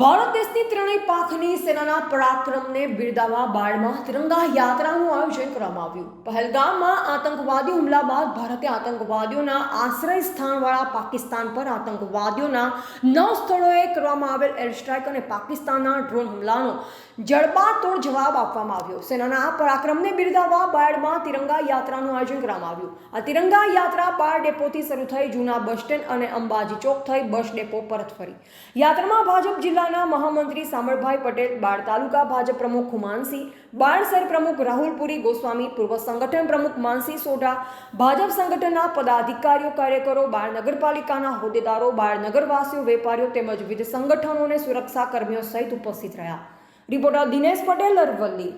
ભારત દેશની ત્રણેય પાંખની સેનાના પરાક્રમને બિરદાવવા બાળમાં તિરંગા યાત્રાનું આયોજન કરવામાં આવ્યું. પહેલગામમાં આતંકવાદી હુમલા બાદ ભારતે આતંકવાદીઓના આશ્રય સ્થાનવાળા પાકિસ્તાન પર આતંકવાદીઓના નવ સ્થળોએ કરવામાં આવેલ એર સ્ટ્રાઇક અને પાકિસ્તાનના ડ્રોન હુમલાનો જડબાતોડ જવાબ આપવામાં આવ્યો. સેનાના આ પરાક્રમને બિરદાવવા બાળમાં તિરંગા યાત્રાનું આયોજન કરવામાં આવ્યું. આ તિરંગા યાત્રા બાર ડેપોથી શરૂ થઈ જૂના બસ સ્ટેન્ડ અને અંબાજી ચોક થઈ બસ ડેપો પરત ફરી. યાત્રામાં ભાજપ જિલ્લાના મહામંત્રી સામળભાઈ પટેલ બાળ તાલુકા ભાજપ પ્રમુખ ખુમાનસિંહ બાળ શહેર પ્રમુખ રાહુલપુરી ગોસ્વામી, પૂર્વ સંગઠન પ્રમુખ માનસી સોઢા, ભાજપ સંગઠનના પદાધિકારીઓ, કાર્યકરો બાળ નગરપાલિકાના હોદ્દેદારો બાળ નગરવાસીઓ, વેપારીઓ તેમજ વિવિધ સંગઠનો અને સુરક્ષા કર્મીઓ સહિત ઉપસ્થિત રહ્યા. રિપોર્ટર દિનેશ પટેલ, અરવલ્લી.